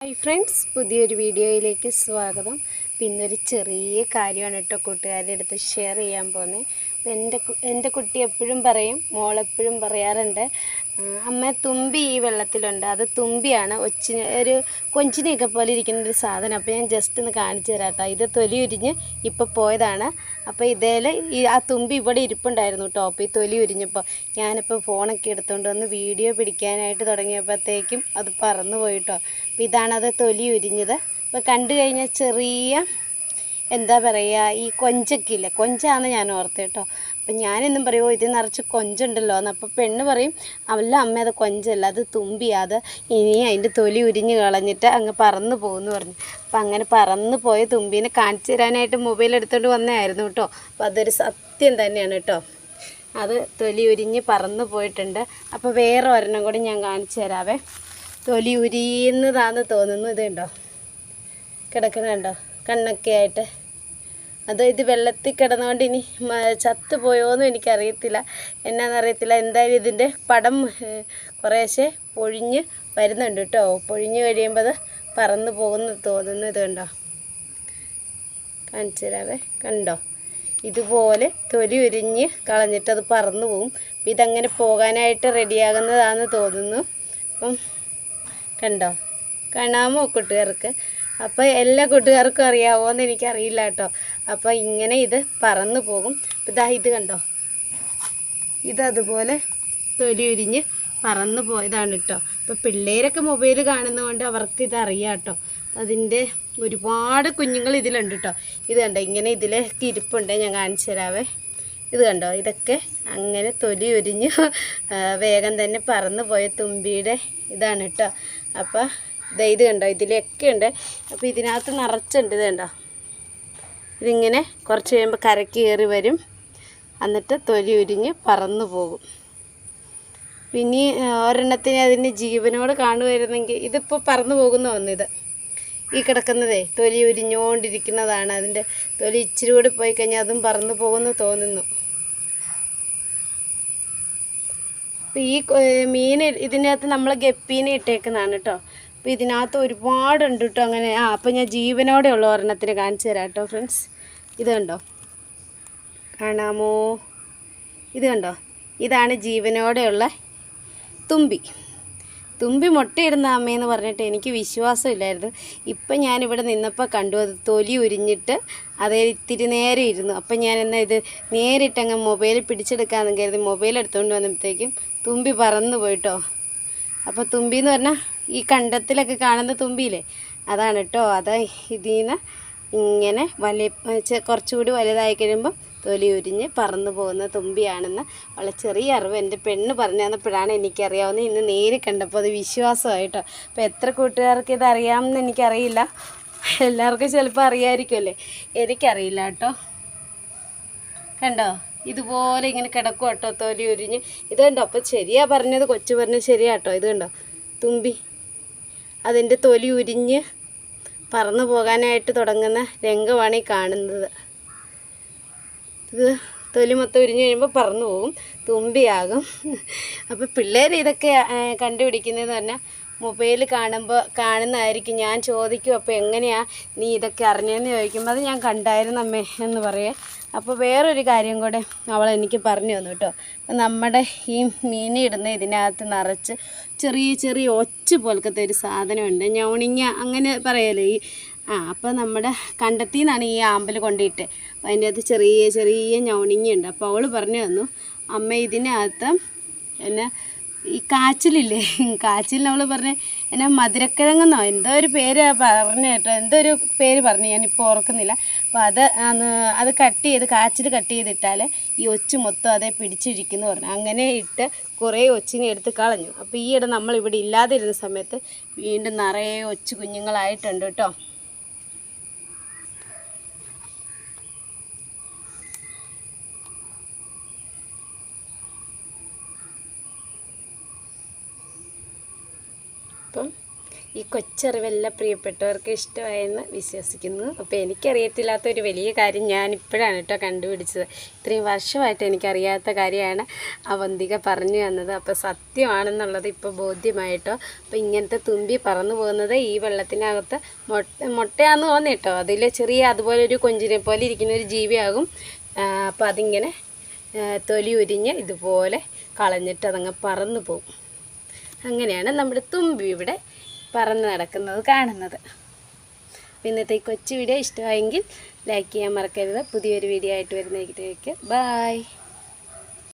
Hi friends പുതിയൊരു വീഡിയോയിലേക്ക് സ്വാഗതം. പിന്നൊരു ചെറിയ കാര്യമാണ് കേട്ടോ കൂട്ടുകാരുടെ അടുത്ത് ഷെയർ ചെയ്യാൻ പോകുന്നത്. എന്റെ എന്റെ കുട്ടി എപ്പോഴും പറയും മോളെപ്പോഴും പറയാറുണ്ട് "ആ, അമ്മ തുമ്പി ഈ വെള്ളത്തിലുണ്ട്. അത് തുമ്പിയാണ്. ഒച്ചിന് ഒരു കൊഞ്ചിനെയൊക്കെ പോലെ ഇരിക്കുന്ന ഒരു സാധനം. അപ്പോൾ ഞാൻ ജസ്റ്റ് ഒന്ന് കാണിച്ചു തരാം കേട്ടോ ഇത് തൊലി ഉരിഞ്ഞ് ഇപ്പോൾ പോയതാണ്. അപ്പോൾ ഇതേൽ ഈ ആ തുമ്പി ഇവിടെ ഇരിപ്പുണ്ടായിരുന്നു കേട്ടോ അപ്പോൾ ഈ തൊലി ഉരിഞ്ഞപ്പോൾ ഞാനിപ്പോൾ ഫോണൊക്കെ എടുത്തുകൊണ്ട് വന്ന് വീഡിയോ പിടിക്കാനായിട്ട് തുടങ്ങിയപ്പോഴത്തേക്കും അത് പറന്നു പോയിട്ടോ അപ്പോൾ ഇതാണത് തൊലി ഉരിഞ്ഞത്. അപ്പോൾ കണ്ടു കഴിഞ്ഞാൽ ചെറിയ എന്താ പറയുക ഈ കൊഞ്ചക്കില്ല കൊഞ്ചാണ് ഞാൻ ഓർത്ത് കേട്ടോ. അപ്പം ഞാനെന്നും പറയുമോ ഇത് നിറച്ച് കൊഞ്ചുണ്ടല്ലോ എന്ന്. അപ്പോൾ പെണ്ണ് പറയും അല്ല അമ്മ അത് കൊഞ്ചല്ല അത് തുമ്പിയാ അത് ഇനി അതിന്റെ തൊലി ഉരിഞ്ഞ് കളഞ്ഞിട്ട് അങ്ങ് പറന്ന് പോകുമെന്ന് പറഞ്ഞു. അപ്പം അങ്ങനെ പറന്ന് പോയ തുമ്പീനെ കാണിച്ചു തരാനായിട്ട് മൊബൈൽ എടുത്തുകൊണ്ട് വന്നതായിരുന്നു കേട്ടോ. അപ്പം അതൊരു സത്യം തന്നെയാണ് കേട്ടോ. അത് തൊലി ഉരിഞ്ഞ് പറന്ന് പോയിട്ടുണ്ട്. അപ്പോൾ വേറെ ഒരെണ്ണം കൂടി ഞാൻ കാണിച്ചു തരാവേ. തൊലി ഉരിയുന്നതാണെന്ന് തോന്നുന്നു. ഇതുണ്ടോ കിടക്കുന്നുണ്ടോ കണ്ണൊക്കെ ആയിട്ട്. അത് ഇത് വെള്ളത്തിൽ കിടന്നുകൊണ്ട് ഇനി ചത്തു ചത്തുപോയോന്നും എനിക്കറിയത്തില്ല. എന്നാന്നറിയത്തില്ല എന്തായാലും ഇതിന്റെ പടം കുറേശ്ശെ പൊഴിഞ്ഞ് വരുന്നുണ്ട് കേട്ടോ പൊഴിഞ്ഞ് കഴിയുമ്പോൾ അത് പറന്ന് പോകുന്നു ഇത് കണ്ടോ കാണിച്ചു തരാവേ. കണ്ടോ? ഇതുപോലെ തൊലി ഉരിഞ്ഞ് കളഞ്ഞിട്ട് അത് പറന്നു പോകും ഇതങ്ങനെ പോകാനായിട്ട് റെഡിയാകുന്നതാണെന്ന് തോന്നുന്നു. അപ്പം കണ്ടോ? കാണാമോ കൂട്ടുകാർക്ക്? അപ്പോൾ എല്ലാ കൂട്ടുകാർക്കും അറിയാവോ എന്ന് എനിക്കറിയില്ല കേട്ടോ. അപ്പോൾ ഇങ്ങനെ ഇത് പറന്നു പോകും. ഇതാ ഇത് കണ്ടോ? ഇതതുപോലെ തൊലി ഉരിഞ്ഞ് പറന്നു പോയതാണ് കേട്ടോ. അപ്പോൾ പിള്ളേരൊക്കെ മൊബൈൽ കാണുന്നതുകൊണ്ട് അവർക്ക് ഇതറിയാം കേട്ടോ. അതിന്റെ ഒരുപാട് കുഞ്ഞുങ്ങൾ ഇതിലുണ്ട് കേട്ടോ. ഇത് കണ്ടോ? ഇങ്ങനെ ഇതിലേക്ക് ഇരിപ്പുണ്ട്. ഞാൻ കാണിച്ചു തരാവേ. ഇത് കണ്ടോ? ഇതൊക്കെ അങ്ങനെ തൊലി ഉരിഞ്ഞ് ആ, വേഗം തന്നെ പറന്നു പോയ തുമ്പിയുടെ ഇതാണ് കേട്ടോ. അപ്പോൾ ദേ ഇത് കണ്ടോ ഇതിലൊക്കെ ഉണ്ട്. അപ്പോൾ ഇതിനകത്ത് നിറച്ചുണ്ട് ഇത് കണ്ടോ? ഇതിങ്ങനെ കുറച്ച് കഴിയുമ്പോൾ കരക്ക് കയറി വരും. എന്നിട്ട് തൊലി ഉരിഞ്ഞ് പറന്നു പോകും. പിന്നെ ഒരെണ്ണത്തിന് അതിന് ജീവനോട് കാണുമായിരുന്നെങ്കിൽ ഇതിപ്പോൾ പറന്നു പോകുന്ന ഒന്നിത് ഈ കിടക്കുന്നതേ തൊലി ഉരിഞ്ഞുകൊണ്ടിരിക്കുന്നതാണ്. അതിന്റെ തൊലി ഇച്ചിരി കൂടി പോയി കഴിഞ്ഞാൽ അതും പറന്നു പോകുമെന്ന് തോന്നുന്നു. ഈ മീൻ ഇതിനകത്ത് നമ്മൾ ഗപ്പീനെ ഇട്ടേക്കുന്നതാണ് കേട്ടോ. അപ്പോൾ ഇതിനകത്ത് ഒരുപാടുണ്ട് കേട്ടോ അങ്ങനെ. ആ അപ്പോൾ ഞാൻ ജീവനോടെ ഉള്ള ഒരെണ്ണത്തിന് കാണിച്ചു തരാം കേട്ടോ ഫ്രണ്ട്സ് ഇത് കണ്ടോ? കാണാമോ? ഇത് കണ്ടോ? ഇതാണ് ജീവനോടെയുള്ള തുമ്പി. തുമ്പി മുട്ടയിടുന്ന അമ്മയെന്ന് പറഞ്ഞിട്ട് എനിക്ക് വിശ്വാസമില്ലായിരുന്നു ഇപ്പം ഞാനിവിടെ നിന്നപ്പോൾ കണ്ടു അത് തൊലി ഉരിഞ്ഞിട്ട് അതേ ഇത്തിരി നേരെ ഇരുന്നു. അപ്പം ഞാൻ എന്നാൽ ഇത് നേരിട്ടങ്ങ് മൊബൈൽ പിടിച്ചെടുക്കാമെന്ന് കരുതി മൊബൈൽ എടുത്തുകൊണ്ട് വന്നപ്പോഴത്തേക്കും തുമ്പി പറന്നു പോയിട്ടോ. അപ്പോൾ തുമ്പി എന്ന് പറഞ്ഞാൽ ഈ കണ്ടത്തിലൊക്കെ കാണുന്ന തുമ്പിയില്ലേ? അതാണ് കേട്ടോ അത് ഇതിൽ നിന്ന് ഇങ്ങനെ വലിയ കുറച്ചുകൂടി വലുതായി കഴിയുമ്പോൾ തൊലി ഉരിഞ്ഞ് പറന്നു പോകുന്ന തുമ്പിയാണെന്ന് വളരെ ചെറിയ അറിവ് എന്റെ പെണ്ണ് പറഞ്ഞു തന്നപ്പോഴാണ് എനിക്കറിയാവുന്നത്. ഇന്ന് നേരിൽ കണ്ടപ്പോൾ അത് വിശ്വാസമായിട്ടോ. അപ്പോൾ എത്ര കൂട്ടുകാർക്ക് ഇത് അറിയാമെന്ന് എനിക്കറിയില്ല. എല്ലാവർക്കും ചിലപ്പോൾ അറിയാമായിരിക്കുമല്ലേ എനിക്കറിയില്ല കേട്ടോ കണ്ടോ? ഇതുപോലെ ഇങ്ങനെ കിടക്കും കേട്ടോ തൊലി ഉരിഞ്ഞ്. ഇത് കണ്ടോ അപ്പം പറഞ്ഞത് കൊച്ചു പറഞ്ഞത് ശരിയാട്ടോ ഇത് കണ്ടോ? തുമ്പി. അതിന്റെ തൊലി ഉരിഞ്ഞ് പറന്നു പോകാനായിട്ട് തുടങ്ങുന്ന രംഗമാണ് ഈ കാണുന്നത്. ഇത് തൊലി മൊത്തം ഉരിഞ്ഞ് കഴിയുമ്പോൾ പറന്നു പോകും തുമ്പിയാകും. അപ്പോൾ പിള്ളേർ ഇതൊക്കെ കണ്ടുപിടിക്കുന്നതെന്ന് പറഞ്ഞാൽ മൊബൈൽ കാണുമ്പോൾ കാണുന്നതായിരിക്കും. ഞാൻ ചോദിക്കും അപ്പോൾ എങ്ങനെയാണ് നീ ഇതൊക്കെ അറിഞ്ഞതെന്ന് ചോദിക്കുമ്പോൾ അത് ഞാൻ കണ്ടായിരുന്നു അമ്മേ എന്ന് പറയേ. അപ്പോൾ വേറൊരു കാര്യം കൂടെ അവൾ എനിക്ക് പറഞ്ഞു തന്നു കേട്ടോ. നമ്മുടെ ഈ മീൻ ഇടുന്ന ഇതിനകത്ത് നിറച്ച് ചെറിയ ചെറിയ ഒച്ച പോലത്തെ ഒരു സാധനമുണ്ട്. ഞൗണിങ്ങ അങ്ങനെ പറയല്ലേ ഈ ആ അപ്പോൾ നമ്മുടെ കണ്ടെത്തി ഈ ആമ്പൽ കൊണ്ടിട്ട്. അപ്പോൾ അതിന്റെ അകത്ത് ചെറിയ ചെറിയ ഞൗണിങ്ങയുണ്ട്. അപ്പോൾ അവൾ പറഞ്ഞു തന്നു അമ്മ ഇതിനകത്ത് എന്നെ ഈ കാച്ചിലില്ലേ? കാച്ചിൽ നമ്മൾ പറഞ്ഞ എന്നാ മധുരക്കിഴങ്ങെന്നോ? എന്തോ ഒരു പേര് പറഞ്ഞു കേട്ടോ. എന്തോ ഒരു പേര് പറഞ്ഞു ഞാനിപ്പോൾ ഓർക്കുന്നില്ല. അപ്പോൾ അത് അത് കട്ട് ചെയ്ത് കാച്ചിൽ കട്ട് ചെയ്തിട്ടാൽ ഈ ഒച്ച് മൊത്തം അതേ പിടിച്ചിരിക്കുന്നു പറഞ്ഞു. അങ്ങനെ ഇട്ട് കുറേ ഒച്ചിനെ എടുത്ത് കളഞ്ഞു. അപ്പോൾ ഈയിടെ നമ്മളിവിടെ ഇല്ലാതിരുന്ന സമയത്ത് വീണ്ടും നിറയെ ഒച്ച് കുഞ്ഞുങ്ങളായിട്ടുണ്ട് കേട്ടോ. അപ്പം ഈ കൊച്ചറിവെല്ലാം പ്രിയപ്പെട്ടവർക്ക് ഇഷ്ടമായെന്ന് വിശ്വസിക്കുന്നു. അപ്പോൾ എനിക്കറിയത്തില്ലാത്ത ഒരു വലിയ കാര്യം ഞാൻ ഇപ്പോഴാണ് കേട്ടോ കണ്ടുപിടിച്ചത്. ഇത്രയും വർഷമായിട്ട് എനിക്കറിയാത്ത കാര്യമാണ് അവന്തിക പറഞ്ഞു തന്നത്. അപ്പോൾ സത്യമാണെന്നുള്ളത് ഇപ്പോൾ ബോധ്യമായിട്ടോ? അപ്പോൾ ഇങ്ങനത്തെ തുമ്പി പറന്നു പോകുന്നത് ഈ വെള്ളത്തിനകത്ത് മുട്ട മുട്ടയാന്ന് തോന്നി കേട്ടോ. അതിൽ ചെറിയ അതുപോലെ ഒരു കൊഞ്ചിനെ പോലെ ഇരിക്കുന്ന ഒരു ജീവിയാകും. അപ്പോൾ അതിങ്ങനെ തൊലി ഉരിഞ്ഞ് ഇതുപോലെ കളഞ്ഞിട്ട് അതങ്ങ് പറന്നു പോകും. അങ്ങനെയാണ് നമ്മുടെ തുമ്പി ഇവിടെ പറന്ന് നടക്കുന്നത് കാണുന്നത്. ഇന്നത്തെ ഈ കൊച്ചു വീഡിയോ ഇഷ്ടമായെങ്കിൽ ലൈക്ക് ചെയ്യാൻ മറക്കരുത്. പുതിയൊരു വീഡിയോ ആയിട്ട് വരുന്നതിലേക്ക് ബായ്